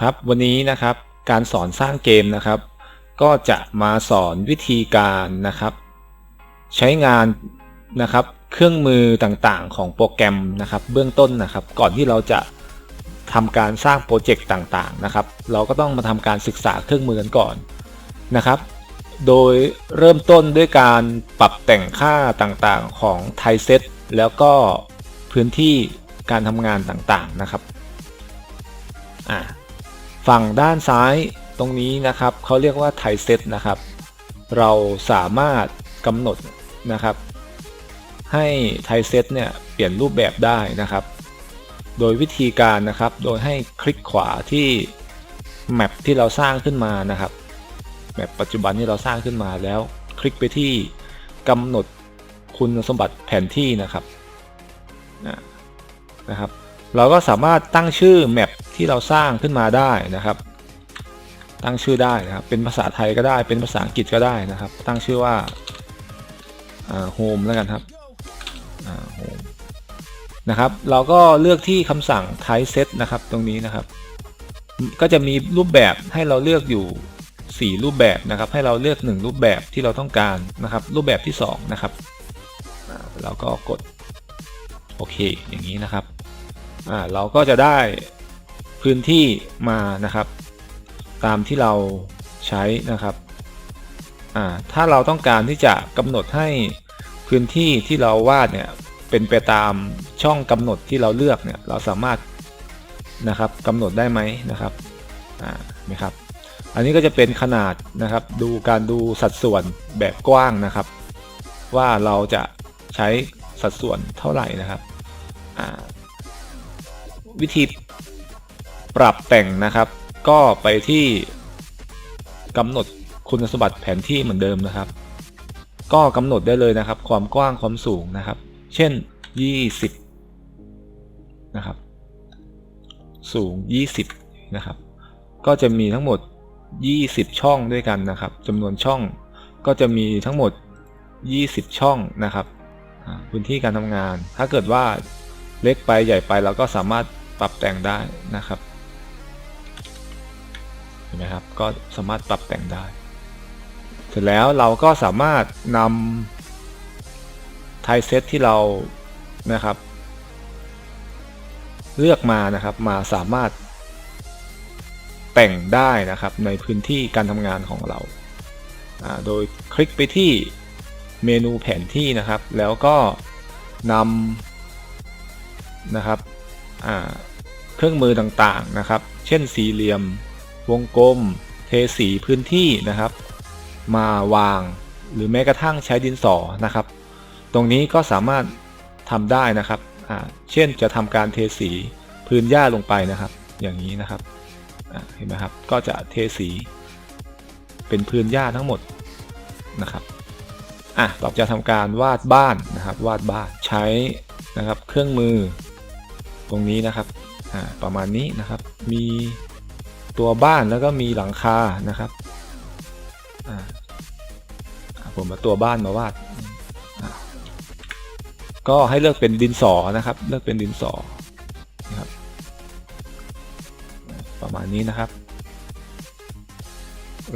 ครับวันนี้นะครับการสอนสร้างเกมนะครับ ก็จะมาสอนวิธีการนะครับ ใช้งานนะครับเครื่องมือต่างๆ ของโปรแกรมนะครับ เบื้องต้นนะครับ ก่อนที่เราจะทำการสร้างโปรเจกต์ต่างๆนะครับ เราก็ต้องมาทำการศึกษาเครื่องมือกันก่อนนะครับ โดยเริ่มต้นด้วยการปรับแต่งค่าต่างๆของไทเซตแล้วก็พื้นที่การทำงานต่างๆนะครับอ่า ฝั่งด้านซ้ายตรงนี้นะครับเขาเรียกว่าไทเซตนะครับ เราสามารถกำหนดนะครับ ให้ไทเซตเนี่ยเปลี่ยนรูปแบบได้นะครับ โดยวิธีการนะครับ โดยให้คลิกขวาที่แมปที่เราสร้างขึ้นมานะครับแมปปัจจุบันที่เราสร้างขึ้นมาแล้ว คลิกไปที่กำหนดคุณสมบัติแผนที่นะครับนะครับ เราก็สามารถตั้งชื่อแมป ที่เราสร้างขึ้นมาได้นะครับ ตั้งชื่อได้นะครับ เป็นภาษาไทยก็ได้ เป็นภาษาอังกฤษก็ได้นะครับ ตั้งชื่อว่าโฮมแล้วกันครับโฮมนะครับ เราก็เลือกที่คำสั่ง type set นะครับ ตรงนี้นะครับ ก็จะมีรูปแบบให้เราเลือกอยู่ 4 รูปแบบนะครับ ให้เราเลือก 1 รูปแบบที่เราต้องการนะครับ รูปแบบที่ 2 นะครับ เราก็กดโอเคอย่างนี้นะครับอ่าเราก็จะได้ พื้นที่มานะครับ ตามที่เราใช้นะครับอ่าถ้าเราต้องการที่จะกำหนดให้พื้นที่ที่เราวาดเนี่ยเป็นไปตามช่องกำหนดที่เราเลือกเนี่ยเราสามารถนะครับกำหนดได้ไหมนะครับอ่าไหมครับ อันนี้ก็จะเป็นขนาดนะครับ ดูการดูสัดส่วนแบบกว้างนะครับ ว่าเราจะใช้สัดส่วนเท่าไหร่นะครับวิธี ปรับแต่งนะครับ ก็ไปที่กำหนดคุณสมบัติแผนที่เหมือนเดิมนะครับ ก็กำหนดได้เลยนะครับ ความกว้างความสูงนะครับ เช่น 20 นะครับ สูง 20 นะครับ ก็จะมีทั้งหมด 20 ช่องด้วยกันนะครับจำนวนช่องก็จะมีทั้งหมด 20 ช่องนะครับพื้นที่การทำงาน ถ้าเกิดว่าเล็กไปใหญ่ไปเราก็สามารถปรับแต่งได้นะครับ ห็นไหมครับ ก็สามารถปรับแต่งได้ เสร็จแล้วเราก็สามารถนำไทเซตที่เรานะครับ เลือกมานะครับมาสามารถ แต่งได้นะครับในพื้นที่การทำงานของเรา โดยคลิกไปที่เมนูแผนที่นะครับ แล้วก็นำนะครับเครื่องมือต่างๆนะครับ เช่นสี่เหลี่ยม วงกลม เทสีพื้นที่นะครับ มาวางหรือแม้กระทั่งใช้ดินสอนะครับ ตรงนี้ก็สามารถทำได้นะครับ เช่นจะทำการเทสีพื้นหญ้าลงไปนะครับ อย่างนี้นะครับเห็นไหมครับ ก็จะเทสีเป็นพื้นหญ้าทั้งหมดนะครับ อะเราจะทำการวาดบ้านนะครับ วาดบ้านใช้นะครับเครื่องมือตรงนี้นะครับ อ่า ประมาณนี้นะครับ มี ตัวบ้านแล้วก็มีหลังคานะครับผมมาตัวบ้านมาวาด ก็ให้เลือกเป็นดินสอนะครับ เลือกเป็นดินสอนะครับ ประมาณนี้นะครับ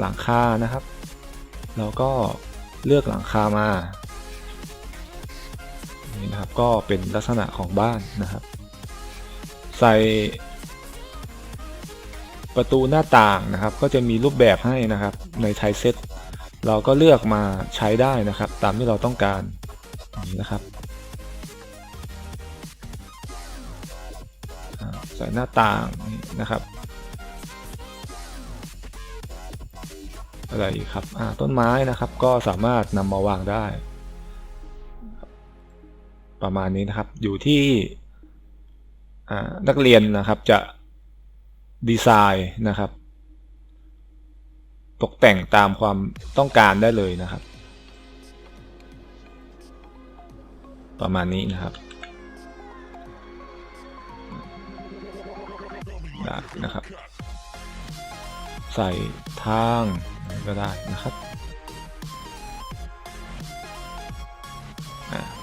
หลังคานะครับแล้วก็เลือกหลังคามานี่นะครับก็เป็นลักษณะของบ้านนะครับ ใส่ ประตูหน้าต่างนะครับ ก็จะมีรูปแบบให้นะครับในไทเซตเราก็เลือกมาใช้ได้นะครับ ตามที่เราต้องการนี่นะครับใส่หน้าต่างนะครับ อะไรครับต้นไม้นะครับก็สามารถนำมาวางได้ ประมาณนี้นะครับอยู่ที่นักเรียนนะครับจะ ดีไซน์นะครับ ตกแต่งตามความต้องการได้เลยนะครับ ประมาณนี้นะครับนะครับ ใส่ทางก็ได้นะครับ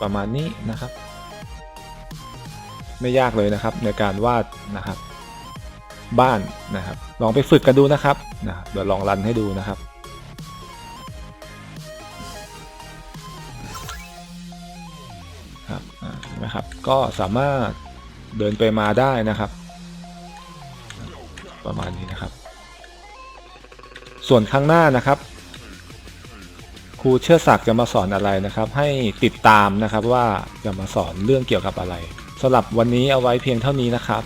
ประมาณนี้นะครับ ไม่ยากเลยนะครับในการวาดนะครับ บ้านนะครับ ลองไปฝึกกันดูนะครับนะเดี๋ยวลองรันให้ดูนะครับครับเห็นไหมครับ ก็สามารถเดินไปมาได้นะครับ ประมาณนี้นะครับ ส่วนข้างหน้านะครับครูเชื่อศักดิ์จะมาสอนอะไรนะครับ ให้ติดตามนะครับว่าจะมาสอนเรื่องเกี่ยวกับอะไรสำหรับวันนี้เอาไว้เพียงเท่านี้นะครับ